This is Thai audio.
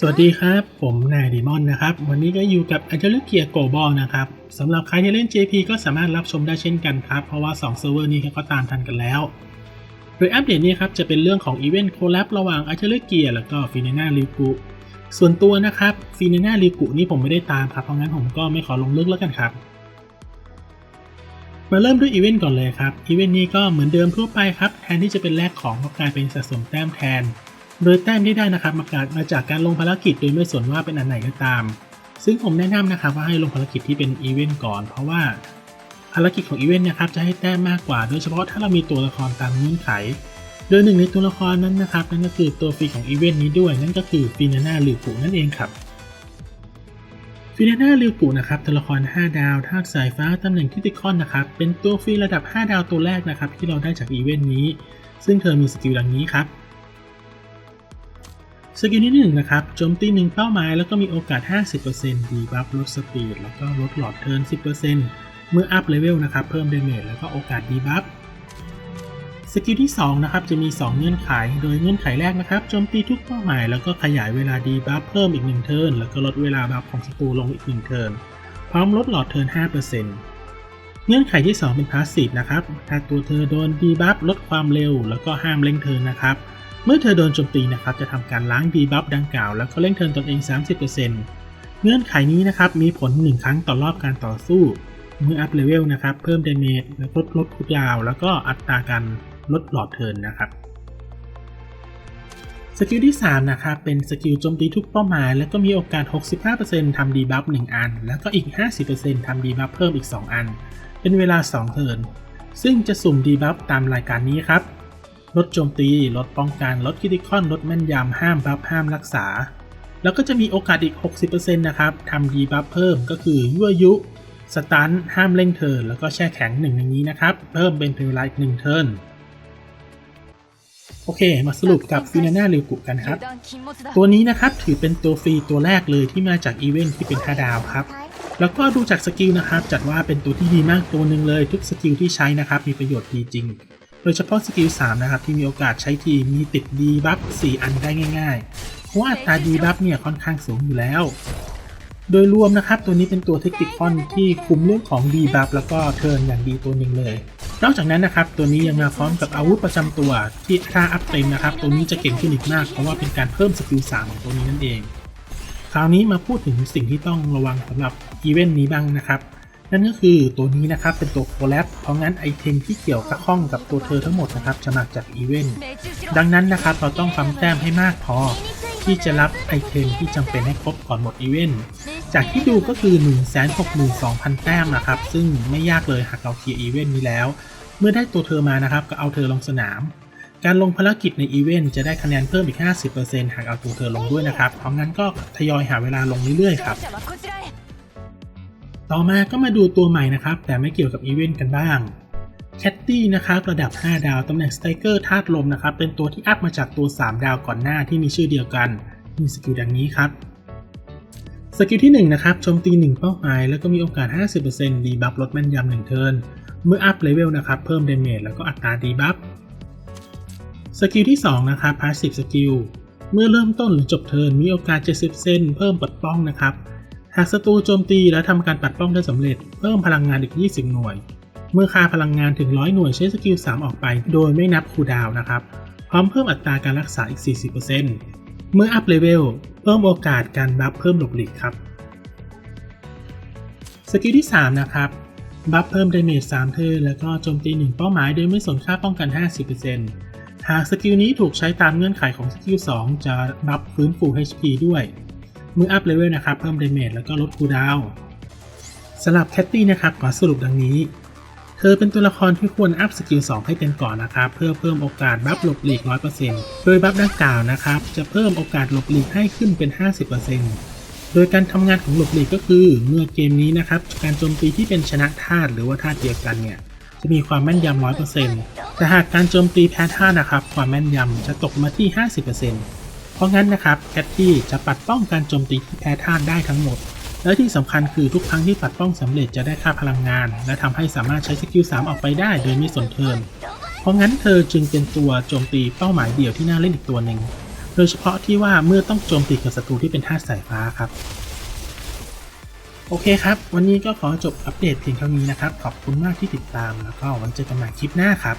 สวัสดีครับ ผมนายดีมอนนะครับ วันนี้ก็อยู่กับอั n เ e ล i เกียโกบอลนะครับสำหรับใครที่เล่น JP ก็สามารถรับชมได้เช่นกันครับ เพราะว่า 2 เซิร์ฟเวอร์นี้ก็ตามทันกันแล้ว โดยอัปเดตนี้ครับ จะเป็นเรื่องของอีเวนต์โคแลบระหว่างอั n เ e ล i เกียแล้วก็ฟินนาริกุส่วนตัวนะครับฟินนาริกุนี่ผมไม่ได้ตามครับ เพราะงั้นผมก็ไม่ขอลงลึกแล้วกันครับมาเริ่มด้วยอีเวนต์ก่อนเลยครับ อีเวนต์นี้ก็เหมือนเดิมทั่วไปครับ แทนที่จะเป็นแลกของก็กลายเป็นสะสมแต้มแทน โดยแต้มที่ได้นะครับมาจากมาจากการลงภารกิจโดยไม่สนว่าเป็นอันไหนก็ตาม ซึ่งผมแนะนำนะครับว่าให้ลงภารกิจที่เป็นอีเวนต์ก่อน เพราะว่าภารกิจของอีเวนต์นะครับจะให้แต้มมากกว่า โดยเฉพาะถ้าเรามีตัวละครตามเงื่อนไข โดยหนึ่งในตัวละครนั้นนะครับนั่นก็คือตัวฟรีของอีเวนต์นี้ด้วย นั่นก็คือฟินาน่าลิวกุนั่นเองครับฟินาน่าลิวกุนะครับตัวละคร 5 ดาวธาตุสายฟ้า ตำแหน่งคริติคอนนะครับ เป็นตัวฟรีระดับ 5 ดาวตัวแรกนะครับที่เราได้จากอีเวนต์นี้ ซึ่งเธอมีสกิลดังนี้ครับ สกิลที่ 1 นะครับ โจมตี 1 เป้าหมาย แล้วก็มีโอกาส 50%ดีบัฟลดสปีด แล้วก็ลดหลอดเทิร์น 10%เมื่ออัพเลเวลนะครับ เพิ่มเดเมจแล้วก็โอกาสดีบัฟ สกิลที่ 2 นะครับ จะมี 2 เงื่อนไข โดยเงื่อนไขแรกนะครับ โจมตีทุกเป้าหมาย แล้วก็ขยายเวลาดีบัฟเพิ่มอีก 1 เทิร์น แล้วก็ลดเวลาบัฟของศัตรูลงอีก 1 เทิร์น พร้อมลดหลอดเทิร์น 5%เงื่อนไขที่ 2 เป็นพาสซีฟนะครับ ถ้าตัวเธอโดนดีบัฟลดความเร็ว แล้วก็ห้ามเล่งเทินนะครับ เมื่อเธอโดนโจมตีนะครับจะทำการล้างดีบัฟดังกล่าวแล้วก็เล่งเทิร์นตนเอง 30%เงื่อนไขนี้นะครับมีผล 1 ครั้งต่อรอบการต่อสู้ เมื่ออัพเลเวลนะครับเพิ่มเดเมจลดลดคุดยาว แล้วก็อัตราการลดหลอดเทิร์นนะครับสกิลที่ 3 นะครับเป็นสกิลโจมตีทุกเป้าหมาย แล้วก็มีโอกาส 65%ทำดีบัฟ1อัน แล้วก็อีก 50%ทำดีบัฟเพิ่มอีก 2 อัน เป็นเวลา 2 เทิร์นซึ่งจะสุ่มดีบัฟตามรายการนี้ครับ ลดโจมตี ลดป้องกัน ลดคิติคอน ลดแม่นยำ ห้ามบัฟ ห้ามรักษา แล้วก็จะมีโอกาสอีก 60%นะครับทำดีบัฟเพิ่มก็คือยั่วยุ สตัน ห้ามเล่งเทิร์นแล้วก็แช่แข็งหนึ่งอย่างนี้นะครับ เพิ่มเป็นเพลย์ไลท์หนึ่งเทิร์นโอเค มาสรุปกับฟินาน่าเรีวกุกันครับ ตัวนี้นะครับถือเป็นตัวฟรีตัวแรกเลยที่มาจากอีเวนท์ที่เป็น5ดาวครับ แล้วก็ดูจากสกิลนะครับ จัดว่าเป็นตัวที่ดีมากตัวหนึ่งเลยทุกสกิลที่ใช้นะครับ มีประโยชน์ดีจริง ดยเฉพาะสกิล3นะครับที่มีโอกาสใช้ทีมีติดดีบัฟ4อันได้ง่ายๆ เพราะว่าอัตราดีบัฟเนี่ยค่อนข้างสูงอยู่แล้ว โดยรวมนะครับตัวนี้เป็นตัวเทคนิคอนที่คุมเรื่องของดีบัฟแล้วก็เทิร์นอย่างดีตัวหนึ่งเลย นอกจากนั้นนะครับตัวนี้ยังมาพร้อมกับอาวุธประจำตัวที่ถ้าอัพเต็มนะครับตัวนี้จะเก่งขึ้นอีกมากเพราะว่าเป็นการเพิ่มสกิล3ของตัวนี้นั่นเอง คราวนี้มาพูดถึงสิ่งที่ต้องระวังสำหรับอีเวนต์นี้บ้างนะครับ นั่นก็คือตัวนี้นะครับเป็นตัวโคแลบเพราะงั้นไอเทมที่เกี่ยวกับข้องกับตัวเธอทั้งหมดนะครับจะมาจากอีเวนต์ดังนั้นนะครับเราต้องทำแต้มให้มากพอ ที่จะรับไอเทมที่จำเป็นให้ครบก่อนหมดอีเวนต์จากที่ดูก็คือ 162,000 แต้มนะครับ ซึ่งไม่ยากเลยหากเราเคลียร์อีเวนต์นี้แล้ว เมื่อได้ตัวเธอมานะครับก็เอาเธอลงสนาม การลงภารกิจในอีเวนต์จะได้คะแนนเพิ่มอีก 50%หากเอาตัวเธอลงด้วยนะครับเพราะงั้นก็ทยอยหาเวลาลงเรื่อยๆครับ ต่อมาก็มาดูตัวใหม่นะครับ แต่ไม่เกี่ยวกับอีเวนต์กันบ้างแคตตี้นะครับระดับ 5 ดาวตำแหน่งสไตรเกอร์ธาตุลมนะครับเป็นตัวที่อัพมาจากตัว 3 ดาวก่อนหน้าที่มีชื่อเดียวกัน มีสกิลดังนี้ครับสกิลที่1นะครับโจมตี 1 เป้าหมาย แล้วก็มีโอกาส 50%ดีบัฟลดแม่นยำ1เทิร์นเมื่ออัพเลเวลนะครับเพิ่มเดเมจแล้วก็อัตราดีบัฟสกิลที่ 2 นะครับพาสซีฟสกิลเมื่อเริ่มต้นหรือจบเทิร์นมีโอกาส 70%เพิ่มปัดป้องนะครับ หากศัตรูโจมตีและทำการปัดป้องได้สำเร็จ เพิ่มพลังงานอีก 20 หน่วย เมื่อค่าพลังงานถึง 100 หน่วยใช้สกิล 3 ออกไป โดยไม่นับคูดาวนะครับ พร้อมเพิ่มอัตราการรักษาอีก 40%เมื่ออัพเลเวลเพิ่มโอกาสการบัฟเพิ่มหลบหลีกครับ สกิลที่ 3 นะครับ บัฟเพิ่มดาเมจ3เทิร์แล้วก็โจมตี 1 เป้าหมายโดยไม่สนค่าป้องกัน 50%หากสกิลนี้ถูกใช้ตามเงื่อนไขของสกิล2จะบัฟฟื้นฟู HP ด้วย เมื่ออัพเลเวลนะครับเพิ่มเดเมจแล้วก็ลดคูดาวสำหรับแคตตี้นะครับขอสรุปดังนี้ เธอเป็นตัวละครที่ควรอัพสกิล 2 ให้เต็มก่อนนะครับเพื่อเพิ่มโอกาสบัฟหลบหลีก 100%โดยบัฟดังกล่าวนะครับจะเพิ่มโอกาสหลบหลีกให้ขึ้นเป็น 50%โดยการทำงานของหลบหลีกก็คือ เมื่อเกมนี้นะครับการโจมตีที่เป็นชนะธาตุหรือว่าธาตุเดียวกันเนี่ยจะมีความแม่นยำ 100%แต่หากการโจมตีแพ้ธาตุนะครับความแม่นยำจะตกมาที่ 50% เพราะงั้นนะครับแคทตี้จะปัดป้องการโจมตีที่แพ้ธาตุได้ทั้งหมด และที่สำคัญคือทุกครั้งที่ปัดป้องสำเร็จจะได้ค่าพลังงาน และทำให้สามารถใช้สกิล3ออกไปได้โดยไม่สนเทิร์นเพราะงั้นเธอจึงเป็นตัวโจมตีเป้าหมายเดี่ยวที่น่าเล่นอีกตัวหนึ่งโดยเฉพาะที่ว่าเมื่อต้องโจมตีกับศัตรูที่เป็นธาตุสายฟ้าครับโอเคครับ วันนี้ก็ขอจบอัปเดตเพียงเท่านี้นะครับ ขอบคุณมากที่ติดตาม แล้วก็ไว้เจอกันใหม่คลิปหน้าครับ